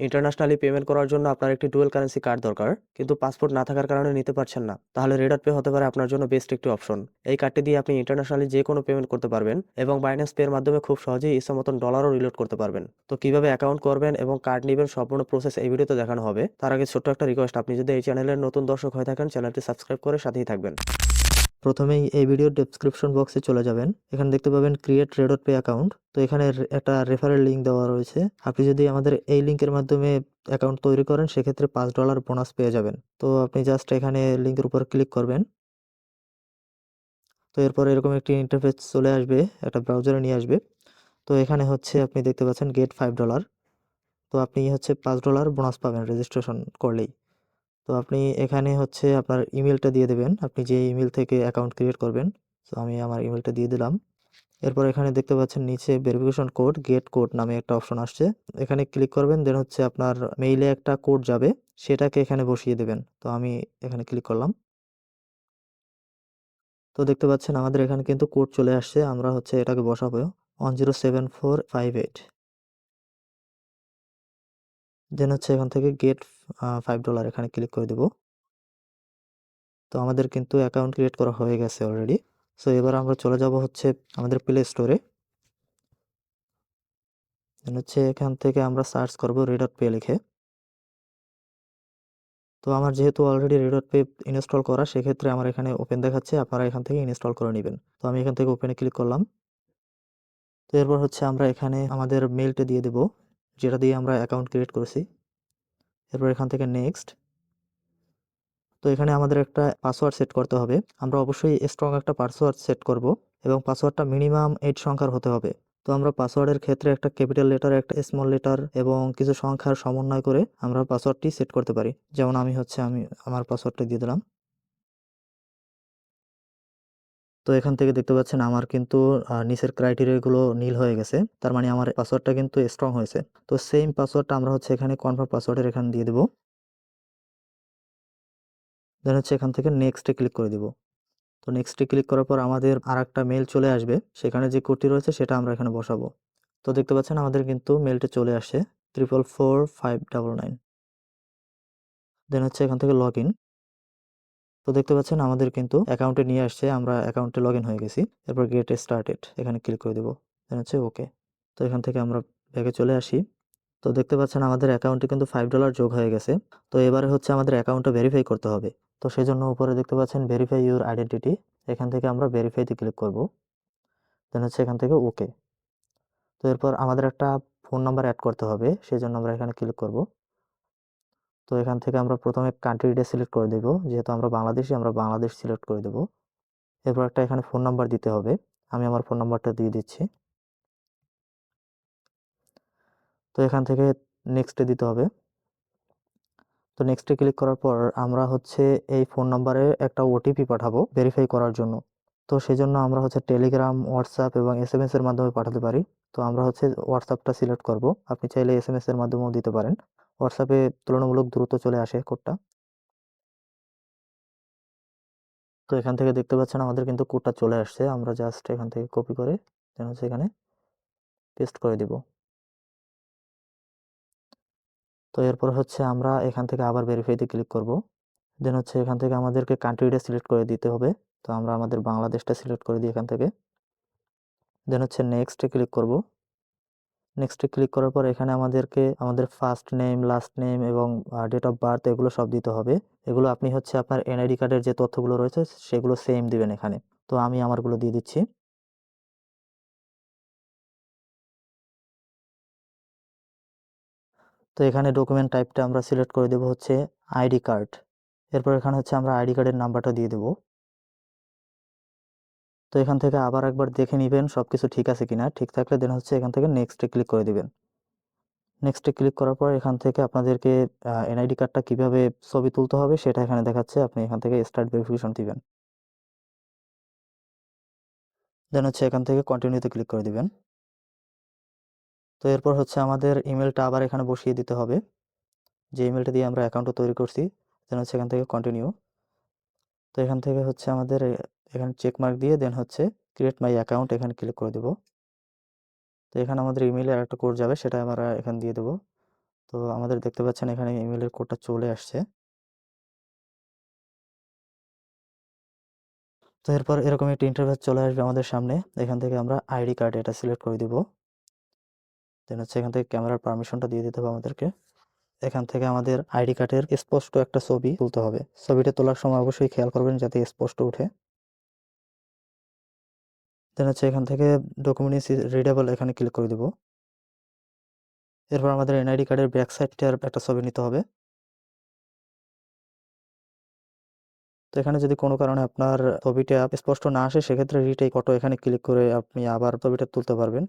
Internationally payment করার জন্য আপনার একটি ডুয়েল কারেন্সি কার্ড দরকার, কিন্তু পাসপোর্ট না থাকার কারণে নিতে পারছেন না। তাহলে রেডার পে হতে পারে আপনার জন্য বেস্ট একটি অপশন এই কার্ডটি দিয়ে আপনি ইন্টারন্যাশনালি যে কোনো পেমেন্ট করতে পারবেন এবং বাইন্যান্স পের মাধ্যমে খুব সহজেই ইচ্ছা মতন ডলারও রিলোড করতে পারবেন। তো কীভাবে অ্যাকাউন্ট করবেন এবং কার্ড নেবেন সম্পূর্ণ প্রসেস এই ভিডিওতে দেখানো হবে। তার আগে ছোট্ট একটা রিকোয়েস্ট আপনি যদি এই চ্যানেলের নতুন দর্শক হয়ে থাকেন চ্যানেলটি সাবস্ক্রাইব করে সাথেই থাকবেন। প্রথমেই এই ভিডিওর ডেসক্রিপশন বক্সে চলে যাবেন। এখানে দেখতে পাবেন ক্রিয়েট রেডট পে অ্যাকাউন্ট তো এখানে একটা রেফারেল লিঙ্ক দেওয়া রয়েছে। আপনি যদি আমাদের এই লিঙ্কের মাধ্যমে অ্যাকাউন্ট তৈরি করেন, সেক্ষেত্রে পাঁচ ডলার বোনাস পেয়ে যাবেন। তো আপনি জাস্ট এখানে লিঙ্কের উপর ক্লিক করবেন। তো এরপর এরকম একটি ইন্টারফেস চলে আসবে, একটা ব্রাউজারে নিয়ে আসবে। তো এখানে হচ্ছে আপনি দেখতে পাচ্ছেন গেট ফাইভ ডলার তো আপনি হচ্ছে পাঁচ ডলার বোনাস পাবেন রেজিস্ট্রেশন করলেই। তো আপনি এখানে হচ্ছে আপনার ইমেলটা দিয়ে দেবেন। আপনি যে ইমেল থেকে অ্যাকাউন্ট ক্রিয়েট করবেন, তো আমি আমার ইমেলটা দিয়ে দিলাম। এরপর এখানে দেখতে পাচ্ছেন নিচে ভেরিফিকেশন কোড গেট কোড নামে একটা অপশন আসছে। এখানে ক্লিক করবেন দেন হচ্ছে আপনার মেইলে একটা কোড যাবে, সেটাকে এখানে বসিয়ে দেবেন। তো আমি এখানে ক্লিক করলাম। তো দেখতে পাচ্ছেন আমাদের এখানে কিন্তু কোড চলে আসছে, আমরা হচ্ছে এটাকে বসাবো। One zero seven four five eight then হচ্ছে এখান থেকে গেট ফাইভ ডলার এখানে ক্লিক করে দেব। তো আমাদের কিন্তু অ্যাকাউন্ট ক্রিয়েট করা হয়ে গেছে অলরেডি সো এবার আমরা চলে যাব হচ্ছে আমাদের প্লে স্টোরে হচ্ছে এখান থেকে আমরা সার্চ করব রেডট পে লিখে। তো আমার যেহেতু অলরেডি রেডট পে ইনস্টল করা, সেক্ষেত্রে আমার এখানে ওপেন দেখাচ্ছে, আপনারা এখান থেকে ইনস্টল করে নেবেন। তো আমি এখান থেকে ওপেনে ক্লিক করলাম। তো এরপর হচ্ছে আমরা এখানে আমাদের মেলটা দিয়ে দেব, যেটা দিয়ে আমরা অ্যাকাউন্ট ক্রিয়েট করেছি। এরপর এখান থেকে নেক্সট তো এখানে আমাদের একটা পাসওয়ার্ড সেট করতে হবে। আমরা অবশ্যই স্ট্রং একটা পাসওয়ার্ড সেট করব এবং পাসওয়ার্ডটা মিনিমাম এইট সংখ্যার হতে হবে। তো আমরা পাসওয়ার্ডের ক্ষেত্রে একটা ক্যাপিটাল লেটার একটা স্মল লেটার এবং কিছু সংখ্যার সমন্বয় করে আমরা পাসওয়ার্ডটি সেট করতে পারি। যেমন আমি হচ্ছে, আমি আমার পাসওয়ার্ডটা দিয়ে দিলাম। তো এখান থেকে দেখতে পাচ্ছেন আমার কিন্তু নিচের ক্রাইটেরিয়াগুলো নীল হয়ে গেছে। তার মানে আমার পাসওয়ার্ডটা কিন্তু স্ট্রং হয়েছে। তো সেম পাসওয়ার্ডটা আমরা হচ্ছে এখানে কনফার্ম পাসওয়ার্ডের এখানে দিয়ে দেবো। দেন হচ্ছে এখান থেকে নেক্সটে ক্লিক করে দিব। তো নেক্সটে ক্লিক করার পর আমাদের আর একটা মেল চলে আসবে। সেখানে যে কোডটি রয়েছে সেটা আমরা এখানে বসাবো। তো দেখতে পাচ্ছেন আমাদের কিন্তু মেলটা চলে আসে triple four five double nine then হচ্ছে এখান থেকে লগ ইন তো দেখতে পাচ্ছেন আমাদের কিন্তু অ্যাকাউন্টে নিয়ে আসছে, আমরা অ্যাকাউন্টে লগ হয়ে গেছি। এরপর গেট স্টার্টেড এখানে ক্লিক করে দেবো। দেন হচ্ছে ওকে তো এখান থেকে আমরা ব্যাগে চলে আসি। তো দেখতে পাচ্ছেন আমাদের অ্যাকাউন্টে কিন্তু ফাইভ ডলার যোগ হয়ে গেছে। তো এবারে হচ্ছে আমাদের অ্যাকাউন্টটা ভেরিফাই করতে হবে। তো সেই জন্য উপরে দেখতে পাচ্ছেন ভেরিফাই ইউর আইডেন্টিটি এখান থেকে আমরা ভেরিফাইতে ক্লিক করব। দেন হচ্ছে এখান থেকে ওকে তো এরপর আমাদের একটা ফোন নাম্বার অ্যাড করতে হবে সেই জন্য আমরা এখানে ক্লিক করব। তো এখান থেকে আমরা প্রথমে কান্ট্রিটা সিলেক্ট করে দেব। যেহেতু আমরা বাংলাদেশি, আমরা বাংলাদেশ সিলেক্ট করে দেব। এরপর একটা এখানে ফোন নাম্বার দিতে হবে। আমি আমার ফোন নাম্বারটা দিয়ে দিচ্ছি। তো এখান থেকে নেক্সটে দিতে হবে। তো নেক্সটে ক্লিক করার পর আমরা হচ্ছে এই ফোন নাম্বারে একটা ওটিপি পাঠাবো ভেরিফাই করার জন্য। তো সেই জন্য আমরা হচ্ছে টেলিগ্রাম হোয়াটসঅ্যাপ এবং এস এম এর মাধ্যমে পাঠাতে পারি। তো আমরা হচ্ছে হোয়াটসঅ্যাপটা সিলেক্ট করব। আপনি চাইলে এস এম এর মাধ্যমেও দিতে পারেন। হোয়াটসঅ্যাপে তুলনামূলক দ্রুত চলে আসে কোডটা তো এখান থেকে দেখতে পাচ্ছেন আমাদের কিন্তু কোডটা চলে আসছে। আমরা জাস্ট এখান থেকে কপি করে হচ্ছে এখানে পেস্ট করে দিব। তো এরপর হচ্ছে আমরা এখান থেকে আবার ভেরিফাইতে ক্লিক করব। দেন হচ্ছে এখান থেকে আমাদেরকে কান্ট্রিটা সিলেক্ট করে দিতে হবে। তো আমরা আমাদের বাংলাদেশটা সিলেক্ট করে দিই এখান থেকে। দেন হচ্ছে নেক্সটে ক্লিক করব। নেক্সটে ক্লিক করার পর এখানে আমাদেরকে আমাদের ফার্স্ট নেম লাস্ট নেম এবং ডেট অফ বার্থ এগুলো সব দিতে হবে। এগুলো আপনি হচ্ছে আপনার এনআইডি কার্ডের যে তথ্যগুলো রয়েছে সেগুলো সেম দিবেন এখানে। তো আমি আমারগুলো দিয়ে দিচ্ছি। তো এখানে ডকুমেন্ট টাইপটা আমরা সিলেক্ট করে দেব হচ্ছে আইডি কার্ড এরপর এখানে হচ্ছে আমরা আইডি কার্ডের নাম্বারটা দিয়ে দেব। তো এখান থেকে আবার একবার দেখে নেবেন সব কিছু ঠিক আছে কিনা। ঠিক থাকলে দেন হচ্ছে এখান থেকে নেক্সটে ক্লিক করে দিবেন। নেক্সটে ক্লিক করার পর এখান থেকে আপনাদেরকে এনআইডি কার্ডটা কীভাবে ছবি তুলতে হবে সেটা এখানে দেখাচ্ছে। আপনি এখান থেকে স্টার্ট ভেরিফিকেশন দিবেন। দেন হচ্ছে এখান থেকে কন্টিনিউতে ক্লিক করে দিবেন। তো এরপর হচ্ছে আমাদের ইমেলটা আবার এখানে বসিয়ে দিতে হবে। যে ইমেলটা দিয়ে আমরা অ্যাকাউন্টটা তৈরি করছি দেন হচ্ছে এখান থেকে কন্টিনিউ তো এখান থেকে হচ্ছে আমাদের এখানে চেক মার্ক দিয়ে দেন হচ্ছে ক্রিয়েট মাই অ্যাকাউন্ট এখানে ক্লিক করে দেব। তো এখানে আমাদের ইমেইলে আর একটা কোড যাবে, সেটা আমরা এখানে দিয়ে দেবো। তো আমাদের দেখতে পাচ্ছেন এখানে ইমেলের কোডটা চলে আসছে। তো এরপর এরকম একটি ইন্টারফেস চলে আসবে আমাদের সামনে। এখান থেকে আমরা আইডি কার্ড এটা সিলেক্ট করে দিব। দেন হচ্ছে এখান থেকে ক্যামেরার পারমিশনটা দিয়ে দিতে হবে আমাদেরকে। এখান থেকে আমাদের আইডি কার্ডের স্পষ্ট একটা ছবি তুলতে হবে। ছবিটা তোলার সময় অবশ্যই খেয়াল করবেন যাতে স্পষ্ট উঠে দেন হচ্ছে এখান থেকে ডকুমেন্টস রিডেবল এখানে ক্লিক করে দিব। এরপর আমাদের এনআইডি কার্ডের ব্যাক সাইডটার একটা ছবি নিতে হবে। তো এখানে যদি কোনো কারণে আপনার ছবিটা স্পষ্ট না আসে, সেক্ষেত্রে রিটেক অটো এখানে ক্লিক করে আপনি আবার ছবিটা তুলতে পারবেন।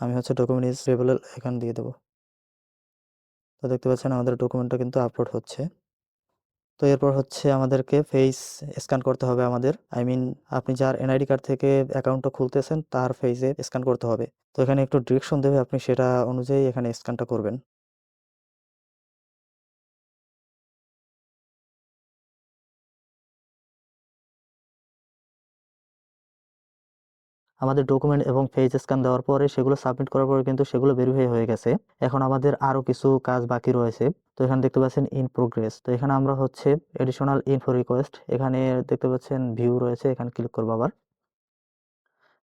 আমি হচ্ছে ডকুমেন্টস রিডেবল এখানে দিয়ে দেবো। তো দেখতে পাচ্ছেন আমাদের ডকুমেন্টটা কিন্তু আপলোড হচ্ছে। তো এরপর হচ্ছে আমাদেরকে ফেস স্ক্যান করতে হবে আমাদের। আই মিন আপনি যার এনআইডি কার্ড থেকে অ্যাকাউন্টটা খুলতেছেন, তার ফেসে স্ক্যান করতে হবে। তো এখানে একটু ডিরেকশন দেবে আপনি, সেটা অনুযায়ী এখানে স্ক্যানটা করবেন। আমাদের ডকুমেন্ট এবং ফেজ স্ক্যান দেওয়ার পরে সেগুলো সাবমিট করার পরে কিন্তু সেগুলো ভেরিফাই হয়ে গেছে। এখন আমাদের আরও কিছু কাজ বাকি রয়েছে। তো এখানে দেখতে পাচ্ছেন ইন প্রোগ্রেস তো এখানে আমরা হচ্ছে এডিশনাল ইনফো রিকোয়েস্ট এখানে দেখতে পাচ্ছেন ভিউ রয়েছে, এখানে ক্লিক করব আবার।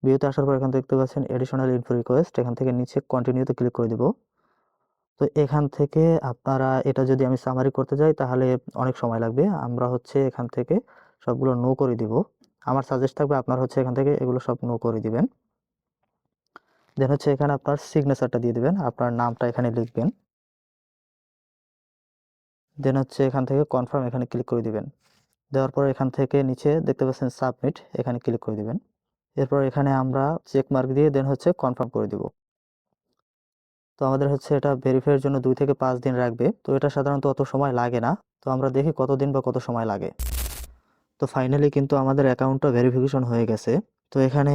ভিউতে আসার পর এখান দেখতে পাচ্ছেন এডিশনাল ইনফো রিকোয়েস্ট এখান থেকে নিচে কন্টিনিউতে ক্লিক করে দিব। তো এখান থেকে আপনারা এটা যদি আমি সামারি করতে যাই, তাহলে অনেক সময় লাগবে। আমরা হচ্ছে এখান থেকে সবগুলো নো করে দিব। আমার সাজেস্ট থাকবে আপনার হচ্ছে এখান থেকে এগুলো সব নো করে দিবেন। দেন হচ্ছে এখানে আপনার সিগনেচারটা দিয়ে দিবেন, আপনার নামটা এখানে লিখবেন। দেন হচ্ছে এখান থেকে কনফার্ম এখানে ক্লিক করে দিবেন। দেওয়ার পর এখান থেকে নিচে দেখতে পাচ্ছেন সাবমিট এখানে ক্লিক করে দিবেন। এরপর এখানে আমরা চেক মার্ক দিয়ে দেন হচ্ছে কনফার্ম করে দিব। তো আমাদের হচ্ছে এটা ভেরিফাইয়ের জন্য দুই থেকে পাঁচ দিন রাখবে। তো এটা সাধারণত অত সময় লাগে না। তো আমরা দেখি কতদিন বা কত সময় লাগে। তো ফাইনালি কিন্তু আমাদের অ্যাকাউন্টটা ভেরিফিকেশন হয়ে গেছে। তো এখানে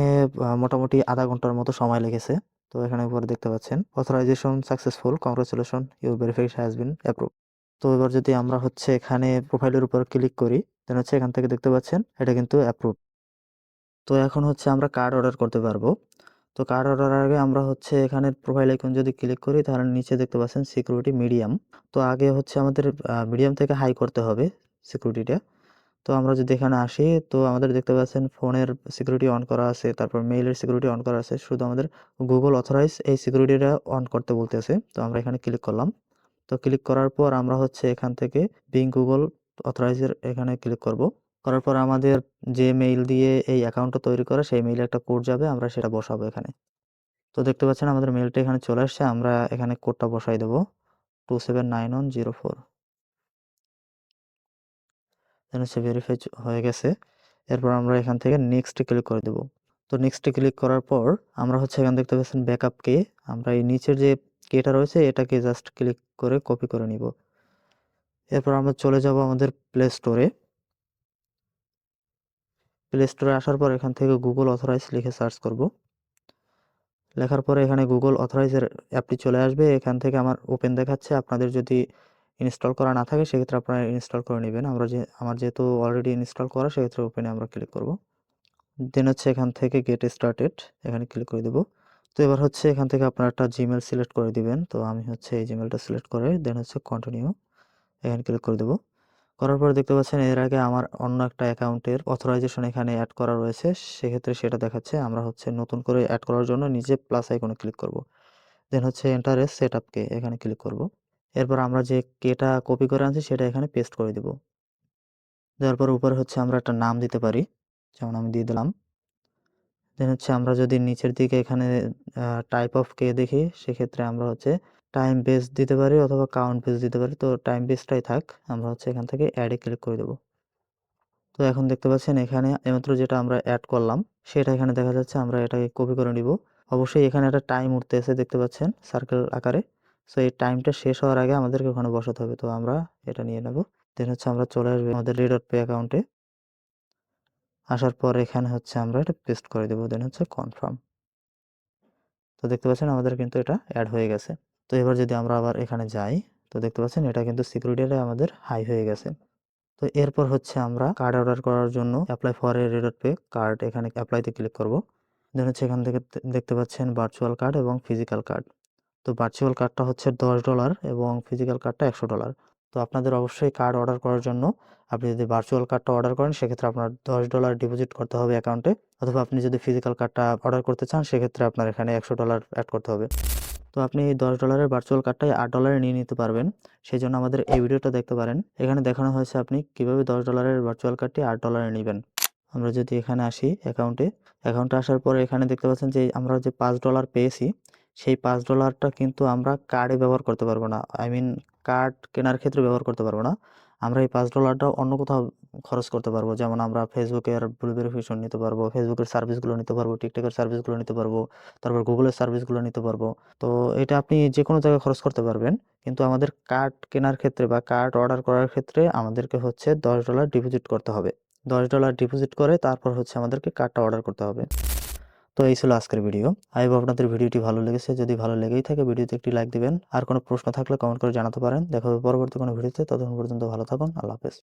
মোটামুটি আধা ঘণ্টার মতো সময় লেগেছে। তো এখানে উপরে দেখতে পাচ্ছেন authorization successful congratulation your verification has been approve তো এবার যদি আমরা হচ্ছে এখানে প্রোফাইলের উপর ক্লিক করি দেন হচ্ছে এখান থেকে দেখতে পাচ্ছেন, এটা কিন্তু অ্যাপ্রুভ তো এখন হচ্ছে আমরা কার্ড অর্ডার করতে পারব। তো কার্ড অর্ডার আগে আমরা হচ্ছে এখানে প্রোফাইল আইকন যদি ক্লিক করি, তাহলে নিচে দেখতে পাচ্ছেন সিকিউরিটি মিডিয়াম তো আগে হচ্ছে আমাদের মিডিয়াম থেকে হাই করতে হবে সিকিউরিটিটা তো আমরা যদি এখানে আসি, তো আমাদের দেখতে পাচ্ছেন ফোনের সিকিউরিটি অন করা আছে, তারপর মেইলের সিকিউরিটি অন করা আছে, শুধু আমাদের গুগল অথরাইজ এই সিকিউরিটিটা অন করতে বলতেছে। তো আমরা এখানে ক্লিক করলাম। তো ক্লিক করার পর আমরা হচ্ছে এখান থেকে বিং গুগল অথরাইজের এখানে ক্লিক করব। করার পর আমাদের যে মেইল দিয়ে এই অ্যাকাউন্টটা তৈরি করা, সেই মেইলে একটা কোড যাবে, আমরা সেটা বসাবো এখানে। তো দেখতে পাচ্ছেন আমাদের মেইলটা এখানে চলে আসছে, আমরা এখানে কোডটা বসাই দেবো। Two seven nine one zero four then হচ্ছে ভেরিফাই হয়ে গেছে। এরপর আমরা এখান থেকে নেক্সটে ক্লিক করে দেব। তো নেক্সটে ক্লিক করার পর আমরা হচ্ছে এখানে দেখতে পাচ্ছেন ব্যাকআপ কে আমরা এই নিচের যে কেটা রয়েছে, এটাকে জাস্ট ক্লিক করে কপি করে নিব। এরপর আমরা চলে যাব আমাদের প্লে স্টোরে প্লে স্টোরে আসার পর এখান থেকে গুগল অথরাইজ লিখে সার্চ করব। লেখার পরে এখানে গুগল অথরাইজের অ্যাপটি চলে আসবে। এখান থেকে আমার ওপেন দেখাচ্ছে। আপনাদের যদি ইনস্টল করা না থাকে, সেক্ষেত্রে আপনারা ইনস্টল করে নেবেন। আমরা যে, আমার যেহেতু অলরেডি ইনস্টল করা, সেক্ষেত্রে ওপেনে আমরা ক্লিক করব। দেন হচ্ছে এখান থেকে গেট স্টার্টেড এখানে ক্লিক করে দেব। তো এবার হচ্ছে এখান থেকে আপনারা একটা জিমেল সিলেক্ট করে দিবেন। তো আমি হচ্ছে এই জিমেলটা সিলেক্ট করে দেন হচ্ছে কন্টিনিউ এখানে ক্লিক করে দেব। করার পরে দেখতে পাচ্ছেন এর আগে আমার অন্য একটা অ্যাকাউন্টের অথরাইজেশন এখানে অ্যাড করা রয়েছে। সেক্ষেত্রে সেটা দেখাচ্ছে, আমরা হচ্ছে নতুন করে অ্যাড করার জন্য নিজে প্লাস আইকনে ক্লিক করব। দেন হচ্ছে এন্টার এ সেট আপকে এখানে ক্লিক করব। এরপর আমরা যে কেটা কপি করে আনছি, সেটা এখানে পেস্ট করে দেব। দেওয়ার পর উপরে হচ্ছে আমরা একটা নাম দিতে পারি, যেমন আমি দিয়ে দিলাম। দেন হচ্ছে আমরা যদি নিচের দিকে এখানে টাইপ অফ কে দেখি, সেক্ষেত্রে আমরা হচ্ছে টাইম বেস দিতে পারি অথবা কাউন্ট বেস দিতে পারি। তো টাইম বেসটাই থাক, আমরা হচ্ছে এখান থেকে অ্যাডে ক্লিক করে দেব। তো এখন দেখতে পাচ্ছেন এখানে এইমাত্র যেটা আমরা অ্যাড করলাম, সেটা এখানে দেখা যাচ্ছে আমরা এটাকে কপি করে নিব। অবশ্যই এখানে একটা টাইম উঠতে এসে দেখতে পাচ্ছেন সার্কেল আকারে। সো এই টাইমটা শেষ হওয়ার আগে আমাদেরকে ওখানে বসাতে হবে। তো আমরা এটা নিয়ে নেব। দেন হচ্ছে আমরা চলে আসব আমাদের রিডট পে অ্যাকাউন্টে আসার পর এখানে হচ্ছে আমরা এটা পেস্ট করে দেবো। দেন হচ্ছে কনফার্ম তো দেখতে পাচ্ছেন আমাদের কিন্তু এটা অ্যাড হয়ে গেছে। তো এবার যদি আমরা আবার এখানে যাই, তো দেখতে পাচ্ছেন এটা কিন্তু সিকিউরিটিটা আমাদের হাই হয়ে গেছে। তো এরপর হচ্ছে আমরা কার্ড অর্ডার করার জন্য apply for a RedotPay card এখানে অ্যাপ্লাইতে ক্লিক করব। দেন হচ্ছে এখান থেকে দেখতে পাচ্ছেন ভার্চুয়াল কার্ড এবং ফিজিক্যাল কার্ড তো ভার্চুয়াল কার্ডটা হচ্ছে দশ ডলার এবং ফিজিক্যাল কার্ডটা একশো ডলার তো আপনাদের অবশ্যই কার্ড অর্ডার করার জন্য আপনি যদি ভার্চুয়াল কার্ডটা অর্ডার করেন, সেক্ষেত্রে আপনার দশ ডলার ডিপোজিট করতে হবে অ্যাকাউন্টে অথবা আপনি যদি ফিজিক্যাল কার্ডটা অর্ডার করতে চান, সেক্ষেত্রে আপনার এখানে একশো ডলার অ্যাড করতে হবে। তো আপনি এই দশ ডলারের ভার্চুয়াল কার্ডটাই আট ডলারে নিয়ে নিতে পারবেন। সেই জন্য আমাদের এই ভিডিওটা দেখতে পারেন। এখানে দেখানো হয়েছে আপনি কীভাবে দশ ডলারের ভার্চুয়াল কার্ডটি আট ডলারে নেবেন। আমরা যদি এখানে আসি অ্যাকাউন্টে অ্যাকাউন্টে আসার পরে এখানে দেখতে পাচ্ছেন যে আমরা যে পাঁচ ডলার পেয়েছি সেই পাঁচ ডলারটা কিন্তু আমরা কার্ডে ব্যবহার করতে পারব না। আই মিন কার্ড কেনার ক্ষেত্রে ব্যবহার করতে পারব না। আমরা এই পাঁচ ডলারটা অন্য কোথাও খরচ করতে পারব। যেমন আমরা ফেসবুকের ব্লু ভেরিফিকেশন নিতে পারব ফেসবুকের সার্ভিসগুলো নিতে পারব টিকটকের সার্ভিসগুলো নিতে পারব, তারপর গুগলের সার্ভিসগুলো নিতে পারব। তো এটা আপনি যে কোনো জায়গায় খরচ করতে পারবেন। কিন্তু আমাদের কার্ড কেনার ক্ষেত্রে বা কার্ড অর্ডার করার ক্ষেত্রে আমাদেরকে হচ্ছে দশ ডলার ডিপোজিট করতে হবে। দশ ডলার ডিপোজিট করে তারপর হচ্ছে আমাদেরকে কার্ডটা অর্ডার করতে হবে। তো এই ছিল আজকের ভিডিও। আই আপনাদের ভিডিওটি ভালো লেগেছে। যদি ভালো লেগেই থাকে, ভিডিওতে একটি লাইক দিবেন। আর কোনো প্রশ্ন থাকলে কমেন্ট করে জানাতে পারেন। দেখা হবে পরবর্তী কোনো ভিডিওতে। ততক্ষণ পর্যন্ত ভালো থাকুন। আল্লাহ হাফেজ।